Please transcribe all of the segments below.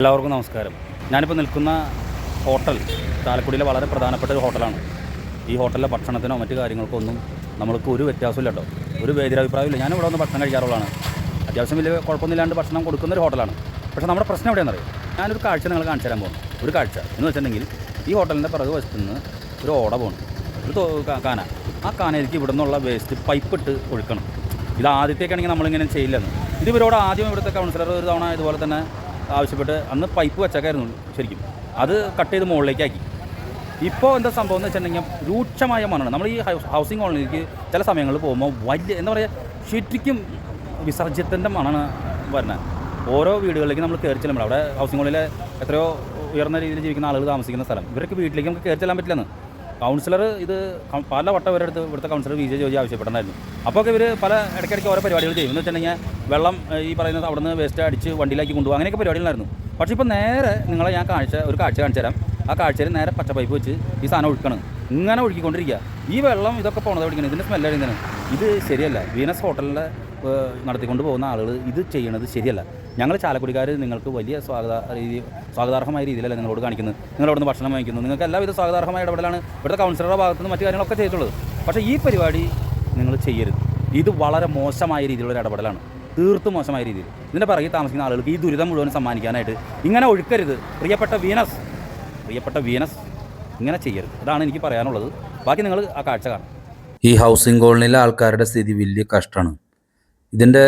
എല്ലാവർക്കും നമസ്കാരം. ഞാനിപ്പോൾ നിൽക്കുന്ന ഹോട്ടൽ ചാലക്കുടിയിലെ വളരെ പ്രധാനപ്പെട്ട ഒരു ഹോട്ടലാണ്. ഈ ഹോട്ടലിലെ ഭക്ഷണത്തിനോ മറ്റു കാര്യങ്ങൾക്കോ ഒന്നും നമ്മൾക്ക് ഒരു വ്യത്യാസമില്ല കേട്ടോ. ഒരു വേദിരാഭിപ്രായമില്ല ഞാൻ ഇവിടെ ഒന്ന് ഭക്ഷണം കഴിക്കാറുള്ളതാണ്. അത്യാവശ്യം വലിയ കുഴപ്പമൊന്നുമില്ലാണ്ട് ഭക്ഷണം കൊടുക്കുന്ന ഒരു ഹോട്ടലാണ്. പക്ഷേ നമ്മുടെ പ്രശ്നം എവിടെയാണെന്നറിയോ? ഞാനൊരു കാഴ്ച നിങ്ങൾ കാണിച്ചു തരാൻ പോകുന്നു ഒരു കാഴ്ച. എന്ന് വെച്ചിട്ടുണ്ടെങ്കിൽ ഈ ഹോട്ടലിന്റെ പിറകു വശത്ത് നിന്ന് ഒരു ഓട പോകുന്നു ഒരു കാന. ആ കാനയിലേക്ക് ഇവിടെ നിന്നുള്ള വേസ്റ്റ് പൈപ്പ് ഇട്ട് ഒഴുക്കണം. ഇത് ആദ്യത്തേക്കാണെങ്കിൽ നമ്മളിങ്ങനെ ചെയ്യില്ലെന്ന്. ഇത് ഇവരോട് ആദ്യം ഇവിടുത്തെ കൗൺസിലർ ഒരു തവണ ഇതുപോലെ തന്നെ ആവശ്യപ്പെട്ട് അന്ന് പൈപ്പ് വെച്ചേക്കായിരുന്നു ശരിക്കും. അത് കട്ട് ചെയ്ത് മുകളിലേക്കാക്കി. ഇപ്പോൾ എന്താ സംഭവം എന്ന് വെച്ചിട്ടുണ്ടെങ്കിൽ രൂക്ഷമായ മണ്ണാണ്. നമ്മൾ ഈ ഹൗസിംഗ് കോളനിക്ക് ചില സമയങ്ങളിൽ പോകുമ്പോൾ വലിയ എന്താ പറയുക ശരിക്കും വിസർജ്യത്തിന്റെ മണാണ് വരുന്നത് ഓരോ വീടുകളിലേക്ക് നമ്മൾ കയറി ചെല്ലുമ്പോൾ അവിടെ ഹൗസിംഗ് കോളിലെ എത്രയോ ഉയർന്ന രീതിയിൽ ജീവിക്കുന്ന ആളുകൾ താമസിക്കുന്ന സ്ഥലം. ഇവരൊക്കെ വീട്ടിലേക്ക് നമുക്ക് കയറി ചെല്ലാൻ പറ്റില്ലെന്ന്. കൗൺസിലർ ഇത് പല വട്ടം ഇവരുടെ ഇവിടുത്തെ കൗൺസിലർ വി ജെ ജോജി ആവശ്യപ്പെടണമായിരുന്നു. അപ്പോൾ ഇവർ പല ഇടയ്ക്കിടയ്ക്ക് ഓരോ പരിപാടികൾ ചെയ്യും. എന്ന് വെച്ചിട്ടുണ്ടെങ്കിൽ വെള്ളം ഈ പറയുന്നത് അവിടുന്ന് വേസ്റ്റ് അടിച്ച് വണ്ടിയിലാക്കി കൊണ്ടുപോകും അങ്ങനെയൊക്കെ പരിപാടികളായിരുന്നു. പക്ഷേ ഇപ്പോൾ നേരെ നിങ്ങളെ ഞാൻ കാഴ്ച ഒരു കാഴ്ച കാണിച്ചു തരാം. ആ കാഴ്ചയിൽ നേരെ പച്ച പൈപ്പ് വെച്ച് ഈ സാധനം ഒഴുക്കണം. ഇങ്ങനെ ഒഴുക്കിക്കൊണ്ടിരിക്കുക ഈ വെള്ളം ഇതൊക്കെ പോണത് ഒഴിക്കണം ഇതിന്റെ സ്മെല്ലാണ് അറിയുന്നതാണ് ഇത് ശരിയല്ല. വീനസ് ഹോട്ടലിലെ ഏഹ്, നടത്തിക്കൊണ്ട് പോകുന്ന ആളുകൾ ഇത് ചെയ്യുന്നത് ശരിയല്ല. ഞങ്ങൾ ചാലക്കുടിക്കാർ നിങ്ങൾക്ക് വലിയ സ്വാഗത രീതി സ്വാഗതാർഹമായ രീതിയിലല്ല നിങ്ങളോട് കാണിക്കുന്നത്. നിങ്ങൾ അവിടുന്ന് ഭക്ഷണം വാങ്ങിക്കുന്നു. നിങ്ങൾക്ക് എല്ലാവിധ സ്വാഗതാർഹമായ ഇടപെടലാണ് ഇവിടുത്തെ കൗൺസിലറുടെ ഭാഗത്ത് നിന്ന് മറ്റു കാര്യങ്ങളൊക്കെ ചെയ്തിട്ടുള്ളത്. പക്ഷേ ഈ പരിപാടി നിങ്ങൾ ചെയ്യരുത്. ഇത് വളരെ മോശമായ രീതിയിലുള്ള ഇടപെടലാണ്. തീർത്തും മോശമായ രീതിയിൽ. ഇതിന്റെ പിറകിൽ താമസിക്കുന്ന ആളുകൾക്ക് ഈ ദുരിതം മുഴുവൻ സമ്മാനിക്കാനായിട്ട് ഇങ്ങനെ ഒഴുക്കരുത്. പ്രിയപ്പെട്ട വീനസ് പ്രിയപ്പെട്ട വീനസ് ഇങ്ങനെ ചെയ്യരുത്. അതാണ് എനിക്ക് പറയാനുള്ളത്. ബാക്കി നിങ്ങൾ ആ കാഴ്ച കാണും. ഈ ഹൗസിംഗ് കോളനിയിലെ ആൾക്കാരുടെ സ്ഥിതി വലിയ കഷ്ടമാണ്. ഇതിന്റെ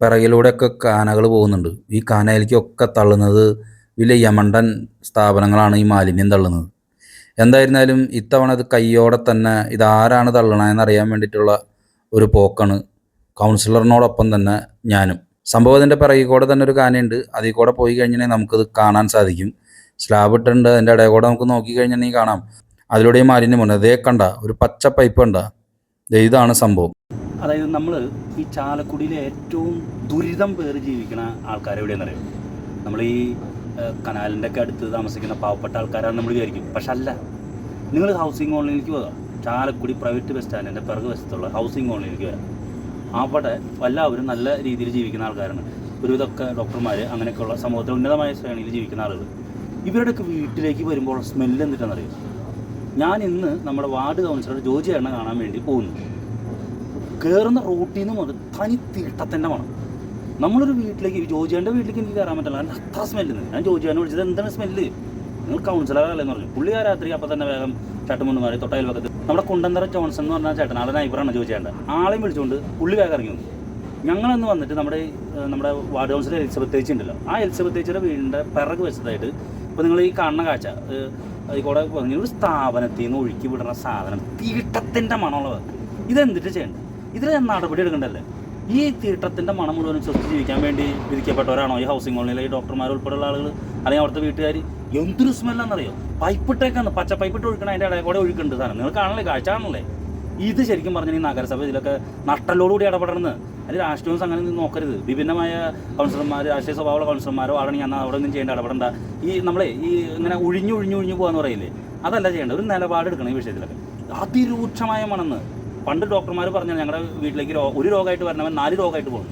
പിറകിലൂടെയൊക്കെ കാനകൾ പോകുന്നുണ്ട്. ഈ കാനയിലേക്കൊക്കെ തള്ളുന്നത് വലിയ യമണ്ടൻ സ്ഥാപനങ്ങളാണ് ഈ മാലിന്യം തള്ളുന്നത്. എന്തായിരുന്നാലും ഇത്തവണ ഇത് കയ്യോടെ തന്നെ ഇതാരാണ് തള്ളണതെന്നറിയാൻ വേണ്ടിയിട്ടുള്ള ഒരു പോക്കാണ് കൗൺസിലറിനോടൊപ്പം തന്നെ ഞാനും. സംഭവത്തിന്റെ പിറകിൽ കൂടെ തന്നെ ഒരു കാനയുണ്ട്. അതിൽ കൂടെ പോയി കഴിഞ്ഞാൽ നമുക്കത് കാണാൻ സാധിക്കും. സ്ലാബ് ഇട്ടിട്ടുണ്ട്. അതിന്റെ ഇടയിൽ കൂടെ നമുക്ക് നോക്കി കഴിഞ്ഞിട്ടുണ്ടെങ്കിൽ കാണാം. അതിലൂടെ ഈ മാലിന്യം ഉണ്ട് അതേ കണ്ട ഒരു പച്ച പൈപ്പ് കണ്ട. ഇതാണ് സംഭവം. അതായത് നമ്മൾ ഈ ചാലക്കുടിയിലെ ഏറ്റവും ദുരിതം പേർ ജീവിക്കുന്ന ആൾക്കാർ എവിടെയെന്നറിയോ നമ്മൾ ഈ കനാലിന്റെ ഒക്കെ അടുത്ത് താമസിക്കുന്ന പാവപ്പെട്ട ആൾക്കാരാണ് നമ്മൾ വിചാരിക്കും. പക്ഷെ അല്ല. നിങ്ങൾ ഹൗസിംഗ് കോളനിയിലേക്ക് പോകാം. ചാലക്കുടി പ്രൈവറ്റ് ബസ് സ്റ്റാൻഡിന്റെ പിറകു വശത്തുള്ള ഹൗസിംഗ് കോളനിയിലേക്ക് വരാം. അവിടെ എല്ലാവരും നല്ല രീതിയിൽ ജീവിക്കുന്ന ആൾക്കാരാണ്. ഒരുവിധമൊക്കെ ഡോക്ടർമാർ അങ്ങനെയൊക്കെയുള്ള സമൂഹത്തിൽ ഉന്നതമായ ശ്രേണിയിൽ ജീവിക്കുന്ന ആളുകൾ ഇവരുടെയൊക്കെ വീട്ടിലേക്ക് വരുമ്പോൾ സ്മെല്ല് എന്നിട്ടാണെന്നറിയാം ഞാൻ ഇന്ന് നമ്മുടെ വാർഡ് കൗൺസിലർ ജോജി എണ്ണ കാണാൻ വേണ്ടി പോകുന്നു. കയറുന്ന റൂട്ടിൽ നിന്ന് മുതൽ തനി തീട്ടത്തിന്റെ മണം നമ്മളൊരു വീട്ടിലേക്ക് ജോജിയാന്റെ വീട്ടിലേക്ക് എനിക്ക് കയറാൻ പറ്റില്ല. കാരണം അത്ര സ്മെല്ല് ഞാൻ ജോജിയാനെ വിളിച്ചത് എന്താണ് സ്മെല്ല് നിങ്ങൾ കൗൺസിലറല്ലെന്ന് പറഞ്ഞു. പുള്ളി ആ രാത്രി അപ്പം തന്നെ വേഗം ചേട്ടൻ മുന്നു മാറി തൊട്ടയിൽ ഭാഗത്ത് നമ്മുടെ കുണ്ടന്തറ ജോൺസൺ എന്ന് പറഞ്ഞ ചേട്ടൻ ആളെ നൈബറാണ് ജോജിയാന്റെ. ആളെയും വിളിച്ചുകൊണ്ട് പുള്ളി വേഗം ഇറങ്ങി വന്നു. ഞങ്ങളന്ന് വന്നിട്ട് നമ്മുടെ നമ്മുടെ വാർഡ് കൗൺസിലർ എലിസബത്ത് ചേച്ചി ഉണ്ടല്ലോ. ആ എലിസബത്ത് ചേച്ചിയുടെ വീടിന്റെ പിറക് വെച്ചതായിട്ട് ഇപ്പോൾ നിങ്ങൾ ഈ കാണുന്ന കാഴ്ച ഈ കൂടെ ഒരു സ്ഥാപനത്തിൽ നിന്ന് ഒഴുക്കി വിടുന്ന സാധനം തീട്ടത്തിന്റെ മണമുള്ളത് ഇതെന്തിട്ട് ചെയ്യണ്ടേ? ഇതിൽ നടപടി എടുക്കണ്ടല്ലേ ഈ തീട്ടത്തിന്റെ മണം മുഴുവൻ ശ്വസിച്ച് ജീവിക്കാൻ വേണ്ടി വിധിക്കപ്പെട്ടവരാണോ ഈ ഹൗസിംഗ് കോളനിയിലെ ഈ ഡോക്ടർമാർ ഉൾപ്പെടെയുള്ള ആളുകൾ അല്ലെങ്കിൽ അവിടുത്തെ വീട്ടുകാർ എന്തൊരു സ്മെല്ലാണെന്നറിയോ പൈപ്പിട്ടേക്കാണ് പച്ച പൈപ്പിട്ട് ഒഴുക്കണം അതിന്റെ ഇടയിൽ കൂടെ ഒഴുക്കുന്നുണ്ട് സാധനം. നിങ്ങൾ കാണല്ലേ കാഴ്ച കാണല്ലേ ഇത് ശരിക്കും പറഞ്ഞാൽ ഈ നഗരസഭ ഇതിലൊക്കെ നട്ടലോടുകൂടി ഇടപെടണമെന്ന് അതിൽ രാഷ്ട്രീയവും നിന്ന് നോക്കരുത്. വിഭിന്നമായ കൗൺസിലർമാർ രാഷ്ട്രീയ സ്വഭാവമുള്ള കൗൺസിലർമാരോ ആണെങ്കിൽ ഞാൻ അവിടെ ഒന്നും ചെയ്യേണ്ട ഇടപെടേണ്ട. ഈ നമ്മളെ ഈ ഇങ്ങനെ ഒഴിഞ്ഞു ഒഴിഞ്ഞു ഒഴിഞ്ഞു പോകാന്ന് പറയില്ലേ? അതല്ല ചെയ്യേണ്ടത്. ഒരു നിലപാടെടുക്കണം ഈ വിഷയത്തിലൊക്കെ. അതിരൂക്ഷമായ മണെന്ന്. പണ്ട് ഡോക്ടർമാർ പറഞ്ഞാൽ ഞങ്ങളുടെ വീട്ടിലേക്ക് രോ- ഒരു രോഗമായിട്ട് വരണവൻ നാല് രോഗമായിട്ട് പോകും.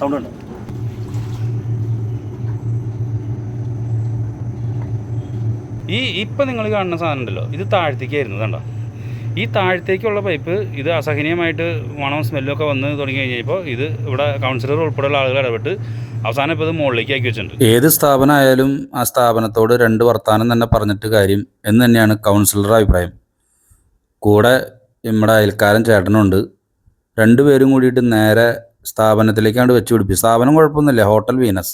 സൗണ്ട് ഉണ്ട് ഈ ഇപ്പം നിങ്ങൾ കാണുന്ന സാധനം ഉണ്ടല്ലോ ഇത് താഴത്തേക്കായിരുന്നു കണ്ടോ? ഈ താഴത്തേക്കുള്ള പൈപ്പ് ഇത് അസഹനീയമായിട്ട് മണവും സ്മെല്ലും ഒക്കെ വന്ന് തുടങ്ങി കഴിഞ്ഞപ്പോൾ ഇത് ഇവിടെ കൗൺസിലർ ഉൾപ്പെടെയുള്ള ആളുകൾ ഇടപെട്ട് അവസാനം ഇപ്പോൾ ഇത് മുകളിലേക്ക് ആക്കി വെച്ചിട്ടുണ്ട്. ഏത് സ്ഥാപനമായാലും ആ സ്ഥാപനത്തോട് രണ്ട് വർത്താനം തന്നെ പറഞ്ഞിട്ട് കാര്യം എന്ന് തന്നെയാണ് കൗൺസിലറുടെ അഭിപ്രായം. കൂടെ നമ്മുടെ അയൽക്കാരൻ ചേട്ടനുണ്ട്. രണ്ടുപേരും കൂടിയിട്ട് നേരെ സ്ഥാപനത്തിലേക്കാണ്ട് വെച്ച് പിടിപ്പിച്ചു. സ്ഥാപനം കുഴപ്പമൊന്നുമില്ല. Hotel Venus.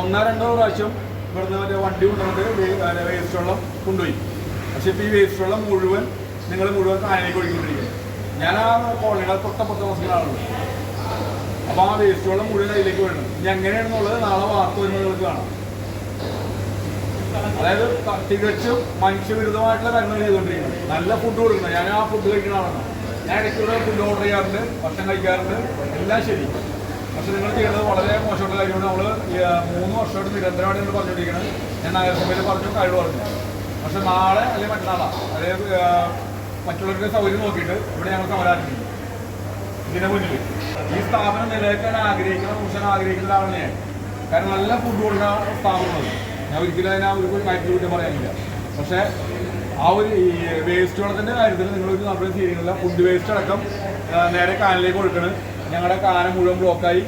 ഒന്നോ രണ്ടോ വണ്ടി ഈ മുഴുവൻ മുഴുവൻ ഞാൻ ആ കോളനിയുടെ തൊട്ടപ്പുറത്ത് അപ്പോൾ ആ വേസ്റ്റ് വെള്ളം മുഴുവൻ അതിലേക്ക് വേണം ഇനി എങ്ങനെയാണെന്നുള്ളത് നാളെ വാർത്ത വരുമ്പോൾ നിങ്ങൾക്ക് കാണാം. അതായത് തികച്ചും മനുഷ്യവിരുദ്ധമായിട്ടുള്ള കാര്യങ്ങൾ ചെയ്തുകൊണ്ടിരിക്കുന്നത് നല്ല ഫുഡ് കൊടുക്കുന്നത് ഞാൻ ആ ഫുഡ് കഴിക്കുന്ന ആളാണ്. ഞാൻ ഇടയ്ക്കൂടെ ഫുഡ് ഓർഡർ ചെയ്യാറുണ്ട് ഭക്ഷണം കഴിക്കാറുണ്ട്. എല്ലാം ശരി. പക്ഷെ നിങ്ങൾ ചെയ്യുന്നത് വളരെ മോശമുള്ള കാര്യമാണ്. നമ്മൾ മൂന്ന് വർഷമായിട്ട് നിരന്തരമായിട്ട് നിങ്ങൾ പറഞ്ഞുകൊണ്ടിരിക്കുന്നത് ഞാൻ നഗരസഭയിൽ പറഞ്ഞു കഴിവ് പറഞ്ഞു. പക്ഷെ നാളെ അല്ലെങ്കിൽ മറ്റന്നാളാണ് അതായത് മറ്റുള്ളവരുടെ സൗകര്യം നോക്കിയിട്ട് ഇവിടെ ഞങ്ങൾ സമരാക്കിയിട്ടുണ്ട് ഇതിനെ മുന്നിൽ. ഈ സ്ഥാപനം നിലനിൽക്കാൻ ആഗ്രഹിക്കുന്ന പുരുഷൻ ആഗ്രഹിക്കുന്ന ആളാണ് ഞാൻ. കാരണം നല്ല ഫുഡ് കൊടുക്കുന്ന സ്ഥാപനമാണ്. ഞാൻ ഒരിക്കലും അതിനെ അവർക്ക് മാറ്റി കുറ്റം പറയാനില്ല. പക്ഷേ ആ ഒരു ഈ വേസ്റ്റ് വെള്ളത്തിന്റെ കാര്യത്തിൽ നിങ്ങളൊരു നടപടി ചെയ്യുന്നില്ല ഫുഡ് വേസ്റ്റ് അടക്കം നേരെ കാനിലേക്ക് കൊടുക്കണം ഞങ്ങളുടെ കാന മുഴുവൻ ബ്ലോക്കായി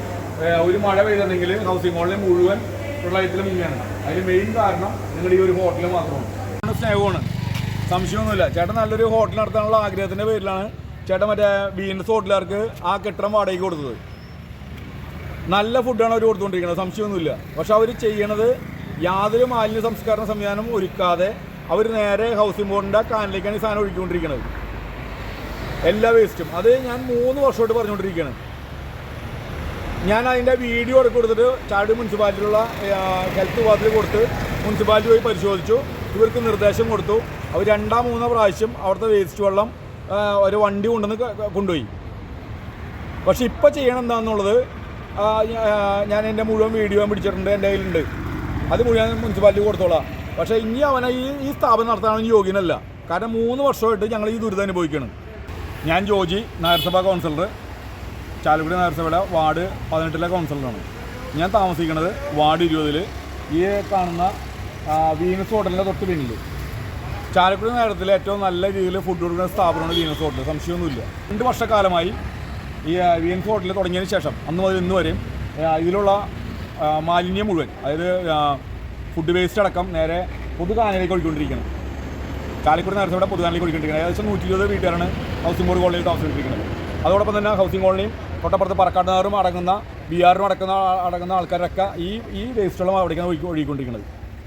ഒരു മഴ പെയ്തിട്ടുണ്ടെങ്കിൽ ഹൗസിംഗ് ഹോളിലെ മുഴുവൻ പ്രളയത്തിൽ മുങ്ങിയാണ് അതിന് മെയിൻ കാരണം നിങ്ങളുടെ ഈ ഒരു ഹോട്ടൽ മാത്രമാണ്. സ്നേഹമാണ്. സംശയമൊന്നുമില്ല. ചേട്ടൻ നല്ലൊരു ഹോട്ടൽ നടത്താനുള്ള ആഗ്രഹത്തിന്റെ പേരിലാണ് ചേട്ടൻ മറ്റേ വീനസ് ഹോട്ടലുകാർക്ക് ആ കെട്ടിടം വാടകയ്ക്ക് കൊടുത്തത്. നല്ല ഫുഡാണ് അവർ കൊടുത്തുകൊണ്ടിരിക്കുന്നത്. സംശയമൊന്നുമില്ല. പക്ഷെ അവർ ചെയ്യണത് യാതൊരു മാലിന്യ സംസ്കരണ സംവിധാനം ഒരുക്കാതെ അവർ നേരെ ഹൗസിംഗ് ബോർഡിന്റെ കാനിലേക്കാണ് ഈ സാധനം ഒഴുക്കിക്കൊണ്ടിരിക്കുന്നത് എല്ലാ വേസ്റ്റും അത് ഞാൻ മൂന്ന് വർഷമായിട്ട് പറഞ്ഞുകൊണ്ടിരിക്കുകയാണ്. ഞാൻ അതിന്റെ വീഡിയോ ഒക്കെ കൊടുത്തിട്ട് ചാടി മുനിസിപ്പാലിറ്റിയിലുള്ള ഹെൽത്ത് വിഭാഗത്തിൽ കൊടുത്ത് മുനിസിപ്പാലിറ്റി പോയി പരിശോധിച്ചു. ഇവർക്ക് നിർദ്ദേശം കൊടുത്തു. അവർ രണ്ടാം മൂന്നാം പ്രാവശ്യം അവിടുത്തെ വേസ്റ്റ് വെള്ളം ഒരു വണ്ടി കൊണ്ടുവന്ന് കൊണ്ടുപോയി. പക്ഷെ ഇപ്പോൾ ചെയ്യണം എന്താണെന്നുള്ളത് ഞാൻ എന്റെ മുഴുവൻ വീഡിയോ പിടിച്ചിട്ടുണ്ട് എന്റെ കയ്യിലുണ്ട്. അത് മുഴുവൻ മുനിസിപ്പാലിറ്റി കൊടുത്തോളാം. പക്ഷേ ഇനി അവനെ ഈ ഈ സ്ഥാപനം നടത്താൻ യോഗ്യനല്ല. കാരണം മൂന്ന് വർഷമായിട്ട് ഞങ്ങൾ ഈ ദുരിതം അനുഭവിക്കണം. ഞാൻ ജോജി നഗരസഭാ കൗൺസിലർ ചാലക്കുടി നഗരസഭയുടെ വാർഡ് പതിനെട്ടിലെ കൗൺസിലറാണ് ഞാൻ താമസിക്കുന്നത് വാർഡ് ഇരുപതിൽ ഈ കാണുന്ന വീനസ് ഹോട്ടലിന്റെ തൊട്ട് പിന്നിൽ ചാലക്കുടി നഗരത്തിലെ ഏറ്റവും നല്ല രീതിയിൽ ഫുഡ് കൊടുക്കുന്ന സ്ഥാപനമാണ് വീനസ് ഹോട്ടൽ. സംശയമൊന്നുമില്ല. രണ്ട് വർഷക്കാലമായി ഈ വീനസ് ഹോട്ടൽ തുടങ്ങിയതിന് ശേഷം അന്ന് മുതൽ ഇന്ന് വരെയും ഇതിലുള്ള മാലിന്യം മുഴുവൻ. അതായത് ഫുഡ് വേസ്റ്റ് അടക്കം നേരെ പൊതുകാനയിലേക്ക് ഒഴുകിക്കൊണ്ടിരിക്കുന്നത് നേരത്തെ നഗരസഭയുടെ പൊതുകാനയിലേക്ക് ഒഴിക്കൊണ്ടിരിക്കുന്നത് ഏകദേശം നൂറ്റി ഇരുപത് വീട്ടുകാരാണ് ഹൗസിംഗ് ബോർഡ് കോളനിയിൽ താമസിച്ചിരിക്കുന്നത് അതോടൊപ്പം തന്നെ ഹൗസിംഗ് കോളനിയും തൊട്ടപ്പുറത്ത് പറക്കാട്ടുകാരും അടങ്ങുന്ന ബിആറും അടക്കുന്ന അടങ്ങുന്ന ആൾക്കാരൊക്കെ ഈ ഈ വേസ്റ്റ് വെള്ളം അവിടേക്കാണ് ഒഴുകി ഒഴുകിക്കൊണ്ടിരിക്കുന്നത്.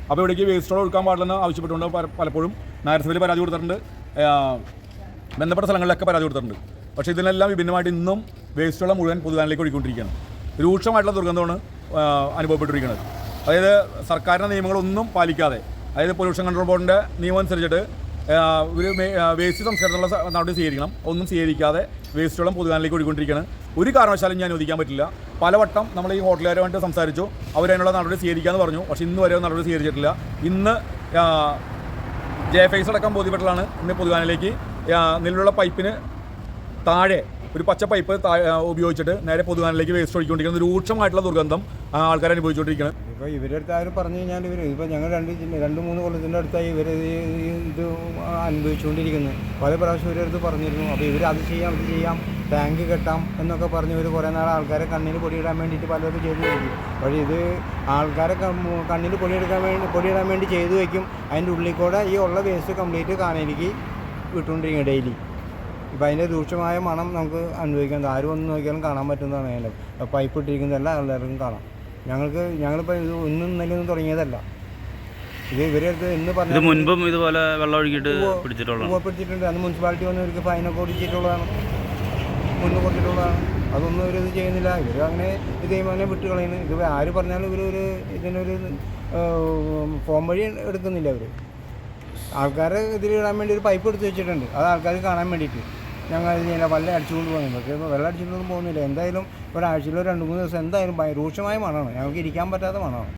അപ്പോൾ ഇവിടേക്ക് വേസ്റ്റ് വെള്ളം ഒഴുക്കാൻ പാടില്ലെന്ന് ആവശ്യപ്പെട്ടുകൊണ്ട് പല- പലപ്പോഴും നഗരസഭയിൽ പരാതി കൊടുത്തിട്ടുണ്ട്. ബന്ധപ്പെട്ട സ്ഥലങ്ങളിലൊക്കെ പരാതി കൊടുത്തിട്ടുണ്ട്. പക്ഷേ ഇതിനെല്ലാം വിഭിന്നമായിട്ട് ഇന്നും വേസ്റ്റ് വെള്ളം മുഴുവൻ പൊതുവാനിലേക്ക് ഒഴുകിക്കൊണ്ടിരിക്കുകയാണ്. രൂക്ഷമായിട്ടുള്ള ദുർഗന്ധമാണ് അനുഭവപ്പെട്ടിരിക്കുന്നത്. അതായത് സർക്കാരിന്റെ നിയമങ്ങളൊന്നും പാലിക്കാതെ അതായത് പൊല്യൂഷൻ കൺട്രോൾ ബോർഡിന്റെ നിയമം അനുസരിച്ചിട്ട് ഒരു വേസ്റ്റ് സംസ്കരണത്തിനുള്ള നടപടി സ്വീകരിക്കണം. ഒന്നും സ്വീകരിക്കാതെ വേസ്റ്റ് വെള്ളം പൊതുവാനിലേക്ക് ഒഴുകിക്കൊണ്ടിരിക്കുകയാണ് ഒരു കാരണവശാലും ഞാൻ അനുവദിക്കാൻ പറ്റില്ല. പലവട്ടം നമ്മൾ ഈ ഹോട്ടലുകാരുമായിട്ട് സംസാരിച്ചു. അവരതിനുള്ള നടപടി സ്വീകരിക്കാമെന്ന് പറഞ്ഞു. പക്ഷേ ഇന്ന് വരെ നടപടി സ്വീകരിച്ചിട്ടില്ല. ഇന്ന് ജെ ഫേസ് അടക്കം ബോധ്യപ്പെട്ടതാണ്. ഇന്ന് പൊതുവാനിലേക്ക് നിലവിലുള്ള പൈപ്പിന് താഴെ ഒരു പച്ച പൈപ്പ് ഉപയോഗിച്ചിട്ട് നേരെ പൊതുവാനിലേക്ക് വേസ്റ്റ് ഒഴിക്കൊണ്ടിരിക്കുന്ന ഒരു രൂക്ഷമായിട്ടുള്ള ദുർഗന്ധം ആൾക്കാർ അനുഭവിച്ചുകൊണ്ടിരിക്കുന്നത് ഇപ്പോൾ ഇവരുടെ അടുത്ത് ആരും പറഞ്ഞു കഴിഞ്ഞാൽ ഇവർ ഇപ്പോൾ ഞങ്ങൾ രണ്ട് രണ്ട് മൂന്ന് കൊല്ലത്തിന്റെ അടുത്തായി ഇവർ ഇത് അനുഭവിച്ചുകൊണ്ടിരിക്കുന്നത് പല പ്രാവശ്യം ഇവരുടെ അടുത്ത് പറഞ്ഞിരുന്നു. അപ്പോൾ ഇവർ അത് ചെയ്യാം ഇത് ചെയ്യാം ടാങ്ക് കെട്ടാം എന്നൊക്കെ പറഞ്ഞ് ഇവർ കുറേ നാൾ ആൾക്കാരെ കണ്ണിന് പൊടിയിടാൻ വേണ്ടിയിട്ട് പലരും ചെയ്തു വയ്ക്കും പക്ഷേ ഇത് ആൾക്കാരെ കണ്ണിന് പൊടിയെടുക്കാൻ വേണ്ടി പൊടിയിടാൻ വേണ്ടി ചെയ്തു വയ്ക്കും. അതിന്റെ ഉള്ളിൽ കൂടെ ഈ ഉള്ള വേസ്റ്റ് കംപ്ലീറ്റ് കാണാനിരിക്കും വിട്ടുകൊണ്ടിരിക്കുക ഡെയിലി ഇപ്പം അതിന്റെ രൂക്ഷമായ മണം നമുക്ക് അനുഭവിക്കാൻ ആരും വന്ന് നോക്കിയാലും കാണാൻ പറ്റുന്നതാണ് അതിന്റെ പൈപ്പ് ഇട്ടിരിക്കുന്നതല്ല എല്ലാ എല്ലാവർക്കും കാണാം. ഞങ്ങൾക്ക് ഞങ്ങളിപ്പോൾ ഇത് ഒന്നും ഇന്നലെ ഒന്നും തുടങ്ങിയതല്ല. ഇത് ഇവരെ അടുത്ത് എന്ന് പറഞ്ഞു മുൻപും ഇതുപോലെ വെള്ളം ഒഴുകിയിട്ട് പിടിച്ചിട്ടുള്ളതാണ്. പിടിച്ചിട്ടുണ്ട്. അന്ന് മുനിസിപ്പാലിറ്റി വന്ന് ഇവർക്ക് ഫൈനൊക്കെ ഓടിച്ചിട്ടുള്ളതാണ് മുന്ന് കൊടുത്തിട്ടുള്ളതാണ്. അതൊന്നും ഇവരിത് ചെയ്യുന്നില്ല. ഇവർ അങ്ങനെ ഇത് ചെയ്യുമ്പോൾ തന്നെ വിട്ട് കളയുന്നു. ഇത് ആര് പറഞ്ഞാലും ഇവർ ഒരു ഇതിനൊരു ഫോം വഴി എടുക്കുന്നില്ല അവർ ആൾക്കാരെ ഇതിലിടാൻ വേണ്ടി ഒരു പൈപ്പ് എടുത്ത് വെച്ചിട്ടുണ്ട്. അത് ആൾക്കാർ കാണാൻ വേണ്ടിയിട്ട്. ഞങ്ങൾ ചെയ്യുന്നില്ല വെള്ളം അടിച്ചുകൊണ്ട് പോകുന്നു പക്ഷേ ഇപ്പോൾ വെള്ളം അടിച്ചുകൊണ്ടൊന്നും പോകുന്നില്ല. എന്തായാലും ഒരാഴ്ചയിലോ രണ്ട് മൂന്ന് ദിവസം എന്തായാലും രൂക്ഷമായ മണമാണ്. ഞങ്ങൾക്ക് ഇരിക്കാൻ പറ്റാത്ത മണമാണ്.